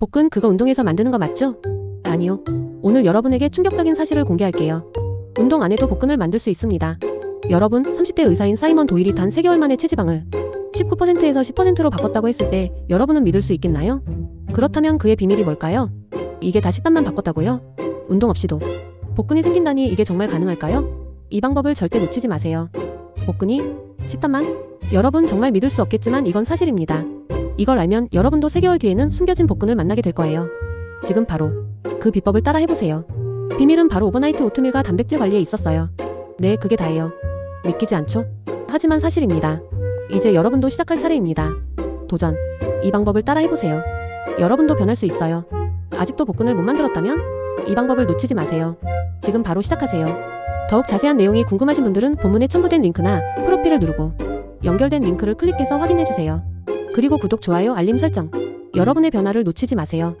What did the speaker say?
복근 그거 운동해서 만드는 거 맞죠? 아니요. 오늘 여러분에게 충격적인 사실을 공개할게요. 운동 안 해도 복근을 만들 수 있습니다. 여러분, 30대 의사인 사이먼 도일이 단 3개월 만에 체지방을 19%에서 10%로 바꿨다고 했을 때 여러분은 믿을 수 있겠나요? 그렇다면 그의 비밀이 뭘까요? 이게 다 식단만 바꿨다고요? 운동 없이도 복근이 생긴다니 이게 정말 가능할까요? 이 방법을 절대 놓치지 마세요. 복근이 식단만 여러분 정말 믿을 수 없겠지만 이건 사실입니다. 이걸 알면 여러분도 3개월 뒤에는 숨겨진 복근을 만나게 될 거예요. 지금 바로 그 비법을 따라 해보세요. 비밀은 바로 오버나이트 오트밀과 단백질 관리에 있었어요. 네, 그게 다예요. 믿기지 않죠? 하지만 사실입니다. 이제 여러분도 시작할 차례입니다. 도전. 이 방법을 따라 해보세요. 여러분도 변할 수 있어요. 아직도 복근을 못 만들었다면 이 방법을 놓치지 마세요. 지금 바로 시작하세요. 더욱 자세한 내용이 궁금하신 분들은 본문에 첨부된 링크나 프로필을 누르고 연결된 링크를 클릭해서 확인해 주세요. 그리고 구독, 좋아요, 알림 설정. 여러분의 변화를 놓치지 마세요.